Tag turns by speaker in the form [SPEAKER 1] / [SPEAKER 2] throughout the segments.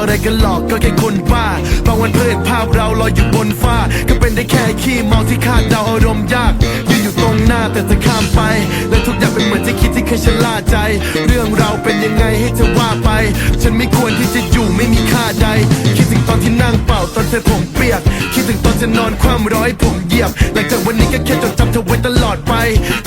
[SPEAKER 1] อะไรกันหลอกก็แค่คนบ้า บางวันเพื่อนภาพเราลอยอยู่บนฟ้า ก็เป็นได้แค่ขี้เมาที่คาดเดาอา คิดที่เคยชะล่าใจ เรื่องเราเป็นยังไงให้เธอว่าไป ฉันไม่ควรที่จะอยู่ไม่มีค่าใด คิดถึงตอนที่นั่งเป่าตอนเธอผมเปียก คิดถึงตอนจะนอนคว่ำร้อยผมเหยียบ หลังจากวันนี้ก็แค่จดจำเธอไว้ตลอดไป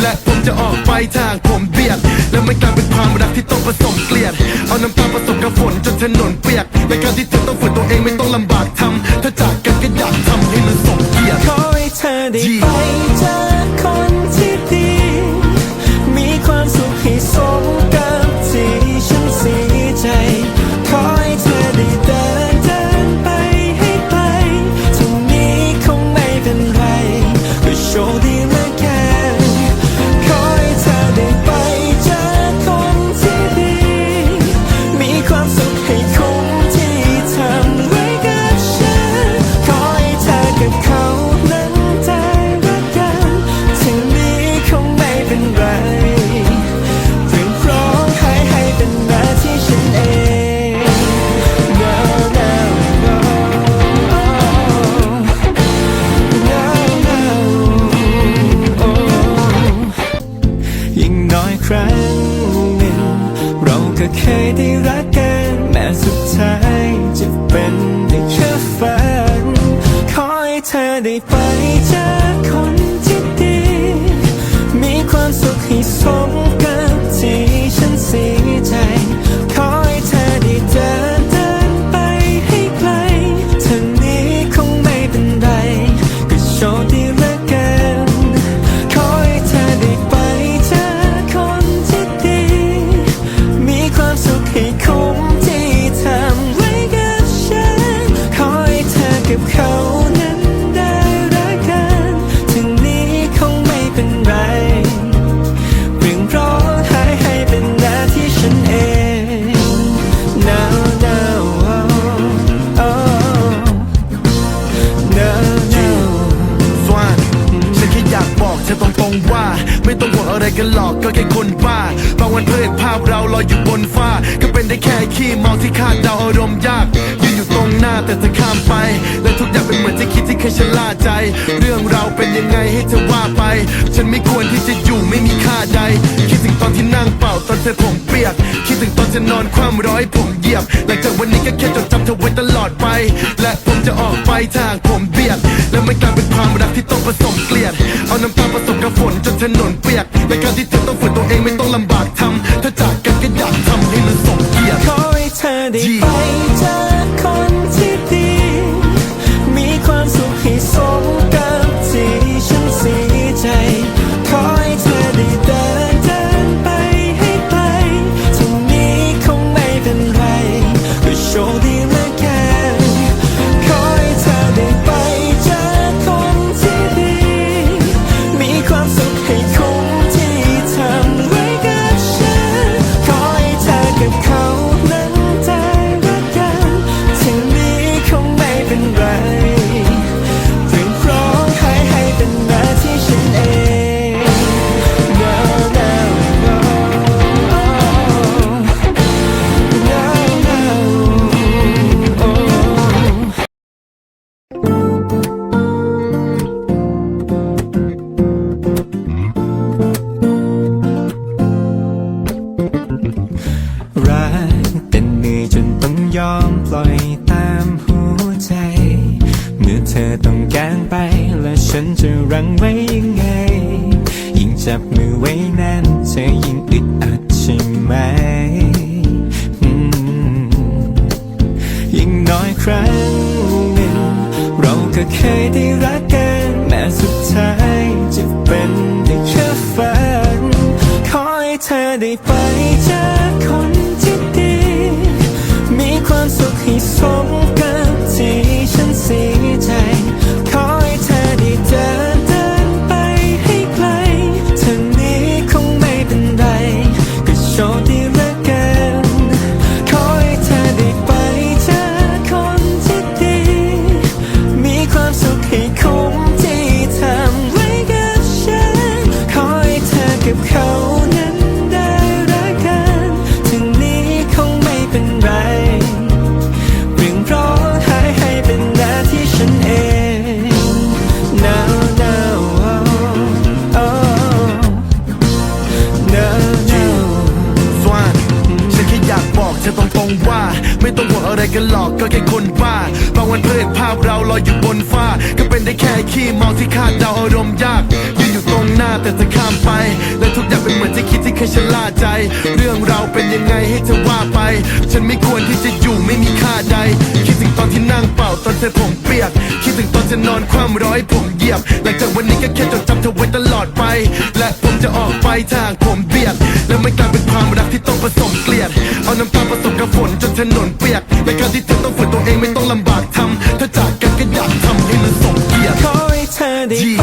[SPEAKER 1] และผมจะออกไปทางผมเบียด และไม่กลายเป็นความรักที่ต้องผสมเกลียด เอาน้ำตาผสมกับฝนจนถนนเปียกในการที่เธอต้องฝืนตัวเองไม่ต้องลำบากทำถ้าจากกันก็อยากทำให้มันสมเกียรติ
[SPEAKER 2] ขอให้เธอได้ไป ไป กันหรอกก็แค่คนบ้าบาง
[SPEAKER 1] วันเพื่อภาพเราลอยอยู่บนฟ้า ก็เป็นได้แค่ขี้เมาที่คาดเดาอารมณ์ยากยืนอยู่ตรงหน้าแต่เธอข้ามไป และทุกอย่างเป็นเหมือนที่คิดที่เคยชะล่าใจ เรื่องเราเป็นยังไงให้เธอว่าไป ฉันไม่ควรที่จะอยู่ไม่มีค่าใด คิดถึงตอนที่นั่งเป่าตอนเธอผมเปียก คิดถึงตอนจะนอนคว่ำร้อยผมเหยียบ หลังจากวันนี้ก็แค่จดจำเธอไว้ตลอดไป และผมจะออกไปทางผมบี และไม่กลายเป็นความรักที่ต้องผสมเกลียด เอาน้ำตาผสมกับฝนจนถนนเปียกในการที่เธอต้องฝืนตัวเองไม่ต้องลำบากทำถ้าจากกันก็อยากทำให้มันสมเกียรติ
[SPEAKER 2] ขอให้เธอได้ ฉันจะรังไว้ยังไง ยิ่งจับมือไว้แน่นเธอยิ่งอึดอัดใช่ไหมยิ่งน้อยครั้งหนึ่ง เราก็เคยได้รักกันแม้สุดท้ายจะเป็นได้แค่ฝัน ขอให้เธอได้ไปเจอคน ก็โกันหลอกก็
[SPEAKER 1] แค่คนบ้าบางวันเพื่อนภาพเราลอยอยู่บนฟ้า ก็เป็นได้แค่ขี้มอง คิดที่เคยชะล่าใจ เรื่องเราวเป็นยังไงให้เธอว่าไป ฉันไม่ควรที่จะอยู่ไม่มีค่าใด คิดถึงตอนที่นั่งเป่าตอนเธอผมเปียก คิดถึงตอนจะนอนคว่ำร้อยผมเหยียบ หลังจากวันนี้ก็แค่จดจำเธอไว้ตลอดไป และผมจะออกไปทางผมเบียด แล้วไม่กลายเป็นความรักที่ต้องผสมเกลียด เอาน้ำตาผสมกับฝนจนถนนเปียกและการที่เธอต้องฝืนตัวเองไม่ต้องลำบากทำถ้าจากกันก็อยากทำให้มันสมเกียรติ
[SPEAKER 2] ขอให้เธอได้
[SPEAKER 1] Yeah.
[SPEAKER 2] ฟั